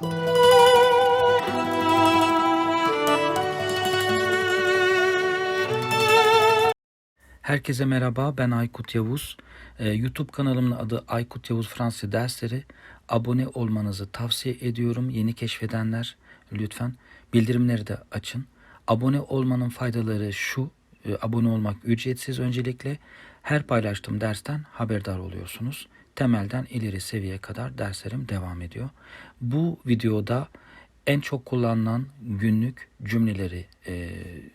Herkese merhaba, ben Aykut Yavuz. Ee, YouTube kanalımın adı Aykut Yavuz Fransızca dersleri. Abone olmanızı tavsiye ediyorum. Yeni keşfedenler lütfen bildirimleri de açın. Abone olmanın faydaları şu, e, abone olmak ücretsiz öncelikle. Her paylaştığım dersten haberdar oluyorsunuz. Temelden ileri seviyeye kadar derslerim devam ediyor. Bu videoda en çok kullanılan günlük cümleleri e,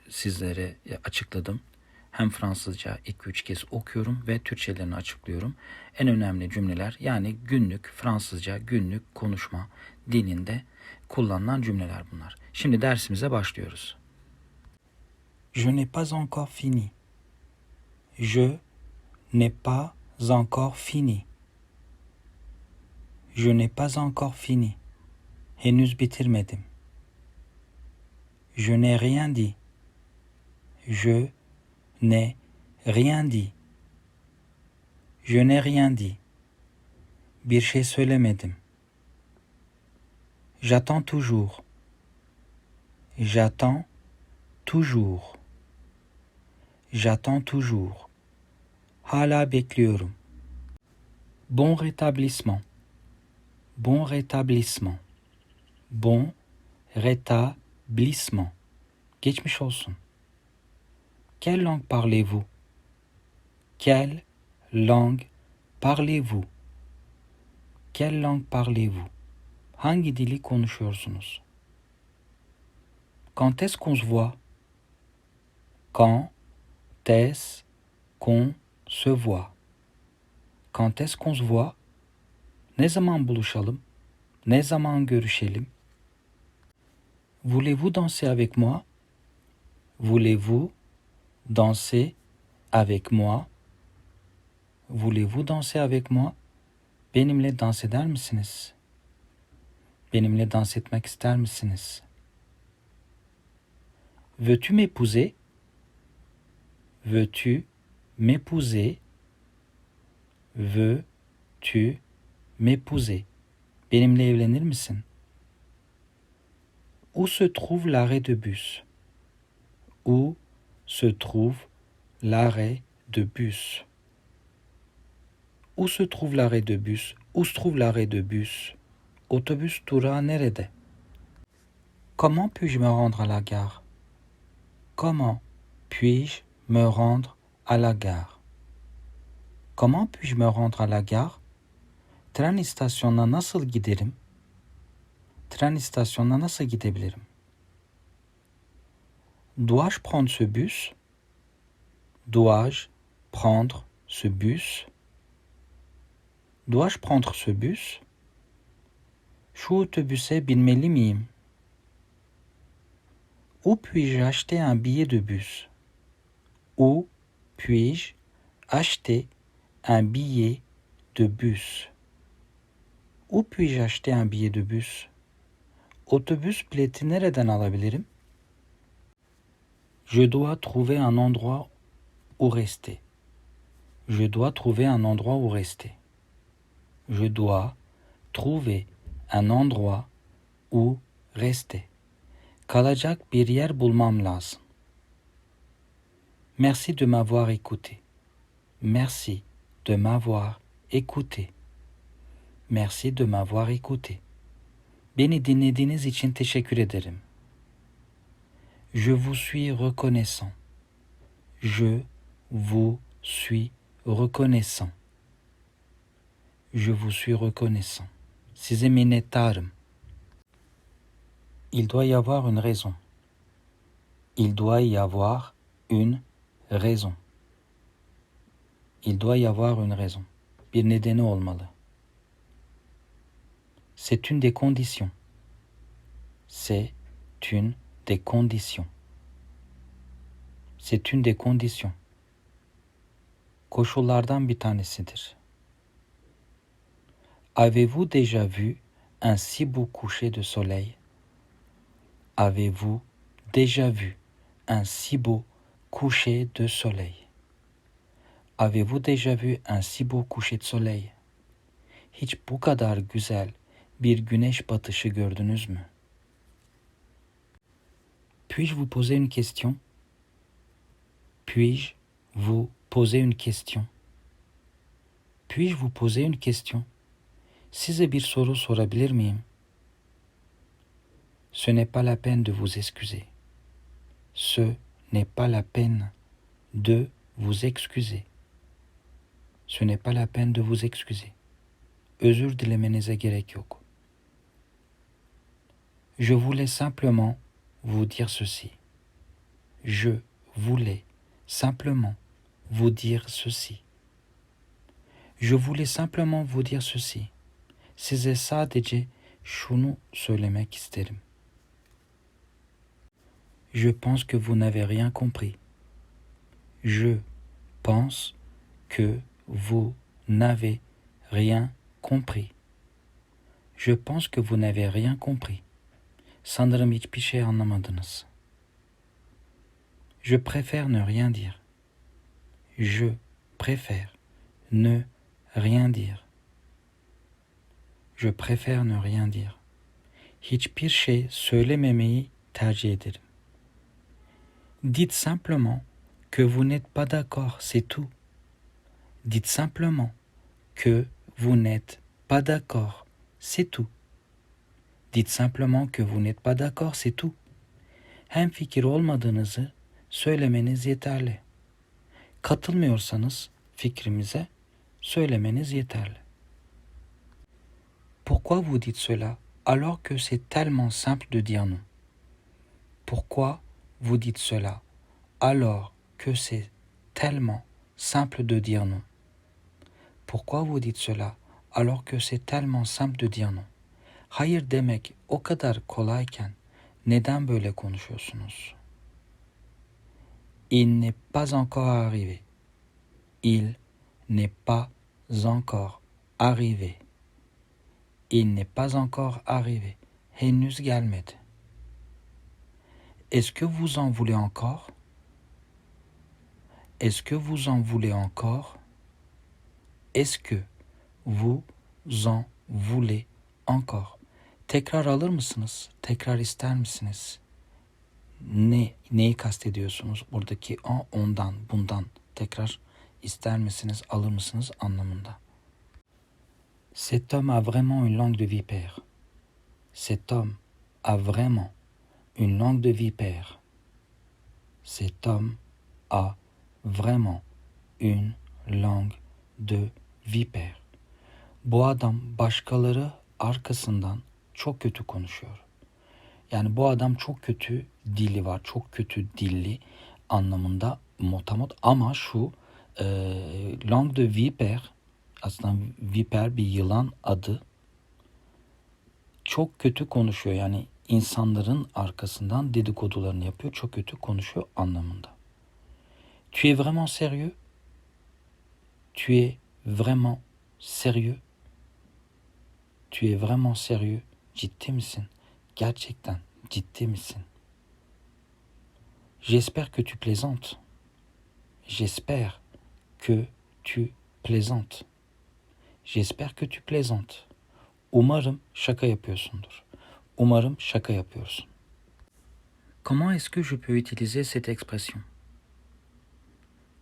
sizlere açıkladım. Hem Fransızca 2-3 kez okuyorum ve Türkçelerini açıklıyorum. En önemli cümleler yani günlük Fransızca günlük konuşma dilinde kullanılan cümleler bunlar. Şimdi dersimize başlıyoruz. Je n'ai pas encore fini. Je n'ai pas encore fini. Je n'ai pas encore fini. Henüz bitirmedim. Je n'ai rien dit. Je n'ai rien dit. Je n'ai rien dit. Bir şey söylemedim. J'attends toujours. J'attends toujours. J'attends toujours. Hala bekliyorum. Bon rétablissement. Bon rétablissement. Bon rétablissement. Geçmiş olsun. Quelle langue parlez-vous? Quelle langue parlez-vous? Quelle langue parlez-vous? Hangi dili Quand est-ce qu'on se voit? Quand est-ce qu'on se voit? Quand est-ce qu'on se voit? Zaman buluşalım? Ne zaman görüşelim? Voulez-vous danser avec moi? Voulez-vous danser avec moi? Voulez-vous danser avec moi? Benimle dans eder misiniz? Benimle dans etmek ister misiniz? Veux-tu m'épouser? Veux-tu m'épouser? Veux-tu m'épouser? Où se trouve l'arrêt de bus? Où se trouve l'arrêt de bus? Où se trouve l'arrêt de bus? Où se trouve l'arrêt de bus? Otobüs durağı nerede. Comment puis-je me rendre à la gare? Comment puis-je me rendre à la gare? Comment puis-je me rendre à la gare? Tren istasyonuna nasıl giderim? Tren istasyonuna nasıl gidebilirim? Dois-je prendre ce bus. Dois-je prendre ce bus. Dois-je prendre ce bus. Şu otobüse binmeli miyim? Où puis-je acheter un billet de bus? Où puis-je acheter un billet de bus? Où puis-je acheter un billet de bus? Otobüs bileti nereden alabilirim? Je dois trouver un endroit où rester. Je dois trouver un endroit où rester. Je dois trouver un endroit où rester. Kalacak bir yer. Merci de m'avoir écouté. Merci de m'avoir écouté. Merci de m'avoir écouté. Beni dinlediğiniz için teşekkür ederim. Je vous suis reconnaissant. Je vous suis reconnaissant. Je vous suis reconnaissant. Il doit y avoir une raison. Il doit y avoir une raison. Il doit y avoir une raison. Bir. C'est une des conditions. C'est une des conditions. C'est une des conditions. Koşullardan bir tanesidir. Avez-vous déjà vu un si beau coucher de soleil? Avez-vous déjà vu un si beau coucher de soleil? Avez-vous déjà vu un si beau coucher de soleil? Hiç bu bir güneş batışı gördünüz mü? Puis-je vous poser une question? Puis-je vous poser une question? Puis-je vous poser une question? Size bir soru sorabilir miyim? Ce n'est pas la peine de vous excuser. Ce n'est pas la peine de vous excuser. Ce n'est pas la peine de vous excuser. Özür dilemenize gerek yok. Je voulais simplement vous dire ceci. Je voulais simplement vous dire ceci. Je voulais simplement vous dire ceci. Je pense que vous n'avez rien compris. Je pense que vous n'avez rien compris. Je pense que vous n'avez rien compris. Je préfère ne rien dire. Je préfère ne rien dire. Je préfère ne rien dire. Hiçbir şey söylememeyi tercih ederim. Dites simplement que vous n'êtes pas d'accord, c'est tout. Dites simplement que vous n'êtes pas d'accord, c'est tout. Dites simplement que vous n'êtes pas d'accord, c'est tout. Hem fikir olmadığınızı söylemeniz yeterli. Katılmıyorsanız fikrimize söylemeniz yeterli. Pourquoi vous dites cela alors que c'est tellement simple de dire non? Pourquoi vous dites cela alors que c'est tellement simple de dire non? Pourquoi vous dites cela alors que c'est tellement simple de dire non? Il n'est pas encore arrivé. Il n'est pas encore arrivé. Il n'est pas encore arrivé. Henüz gelmedi. Est-ce que vous en voulez encore? Est-ce que vous en voulez encore? Est-ce que vous en voulez encore? Tekrar alır mısınız? Tekrar ister misiniz? Ne neyi kastediyorsunuz? Buradaki o ondan, bundan tekrar ister misiniz, alır mısınız anlamında. Cet homme a vraiment une langue de vipère. Cet homme a vraiment une langue de vipère. Cet homme a vraiment une langue de vipère. Bu adam başkaları arkasından çok kötü konuşuyor. Yani bu adam çok kötü dili var, çok kötü dilli anlamında motamot ama şu e, langue de vipère aslında viper bir yılan adı çok kötü konuşuyor. Yani insanların arkasından dedikodularını yapıyor. Çok kötü konuşuyor anlamında. Tu es vraiment sérieux? Tu es vraiment sérieux? Tu es vraiment sérieux? J'espère que tu plaisantes. J'espère que tu plaisantes. J'espère que tu plaisantes. Umarım şaka yapıyorsundur. Umarım şaka yapıyorsun. Comment est-ce que je peux utiliser cette expression?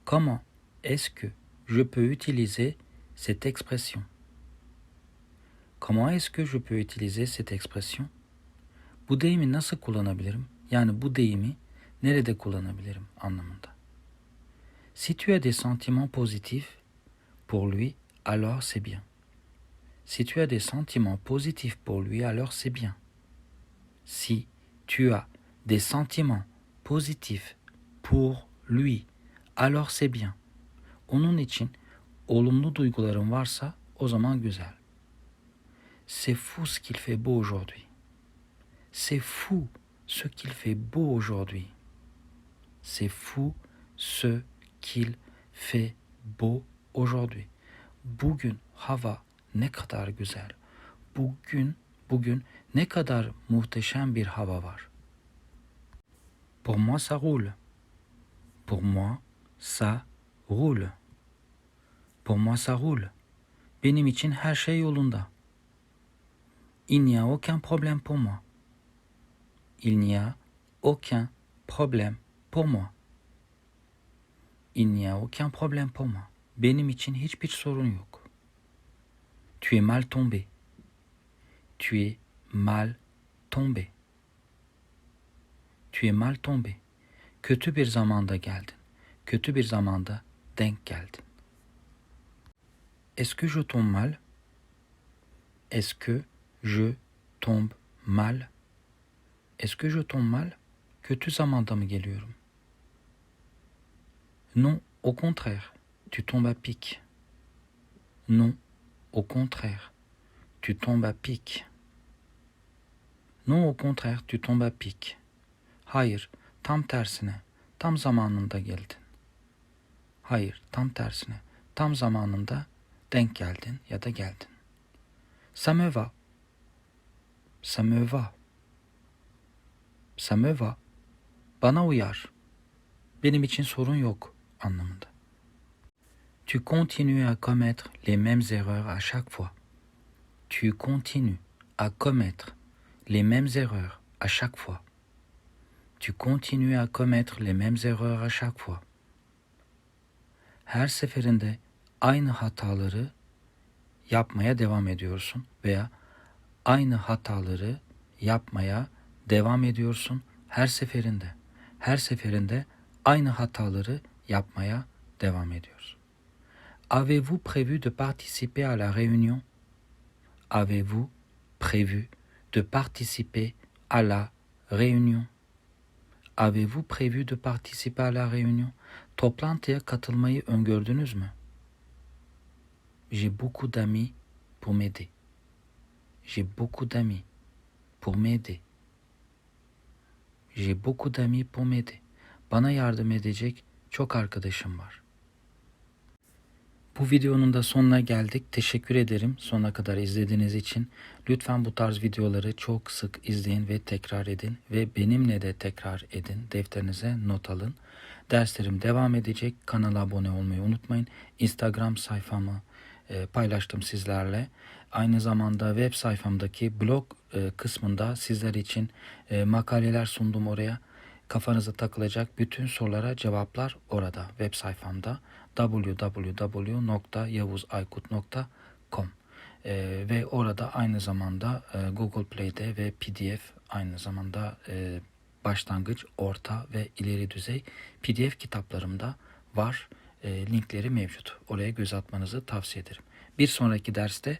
Comment est-ce que je peux utiliser cette expression? Comment est-ce que je peux utiliser cette expression? Bu deyimi nasıl kullanabilirim? Yani bu deyimi nerede kullanabilirim anlamında. Si tu as des sentiments positifs pour lui, alors c'est bien. Si tu as des sentiments positifs pour lui, alors c'est bien. Si tu as des sentiments positifs pour lui, alors c'est bien. Onun için olumlu duyguların varsa o zaman güzel. C'est fou ce qu'il fait beau aujourd'hui. C'est fou ce qu'il fait beau aujourd'hui. C'est fou ce qu'il fait beau aujourd'hui. Bugün hava ne kadar güzel. Bugün bugün ne kadar muhteşem bir hava var. Pour moi ça roule. Pour moi ça roule. Pour moi ça roule. Benim için her şey yolunda. Il n'y a aucun problème pour moi. Il n'y a aucun problème pour moi. Il n'y a aucun problème pour moi. Benim için hiçbir sorun yok. Tu es mal tombé. Tu es mal tombé. Tu es mal tombé. Kötü bir zamanda geldin. Kötü bir zamanda denk. Est-ce que je tombe mal? Est-ce que je tombe mal? Est-ce que je tombe mal? Kötü zamanda mı geliyorum? Non, au contraire, tu tombes à pic. Non, au contraire, tu tombes à pic. Non, au contraire, tu tombes à pic. Hayır, tam tersine, tam zamanında geldin. Hayır, tam tersine, tam zamanında denk geldin ya da geldin. Ça. Ça me va. Ça me va. Bana uyar. Benim için sorun yok anlamında. Tu continues à commettre les mêmes erreurs à chaque fois. Tu continues à commettre les mêmes erreurs à chaque fois. Tu continues à commettre les mêmes erreurs à chaque fois. Her seferinde aynı hataları yapmaya devam ediyorsun veya aynı hataları yapmaya devam ediyorsun her seferinde. Her seferinde aynı hataları yapmaya devam ediyorsun. Avez-vous prévu de participer à la réunion? Avez-vous prévu de participer à la réunion? Avez-vous prévu de participer à la réunion? Toplantıya katılmayı öngördünüz mü? J'ai beaucoup d'amis pour m'aider. J'ai beaucoup d'amis pour m'aider. J'ai beaucoup d'amis pour m'aider. Bana yardım edecek çok arkadaşım var. Bu videonun da sonuna geldik. Teşekkür ederim sonuna kadar izlediğiniz için. Lütfen bu tarz videoları çok sık izleyin ve tekrar edin ve benimle de tekrar edin. Defterinize not alın. Derslerim devam edecek. Kanala abone olmayı unutmayın. Instagram sayfamı e, paylaştım sizlerle. Aynı zamanda web sayfamdaki blog e, kısmında sizler için e, makaleler sundum oraya. Kafanıza takılacak bütün sorulara cevaplar orada web sayfamda www.yavuzaykut.com e, ve orada aynı zamanda e, Google Play'de ve PDF aynı zamanda e, başlangıç, orta ve ileri düzey PDF kitaplarımda var. E, linkleri mevcut. Oraya göz atmanızı tavsiye ederim. Bir sonraki derste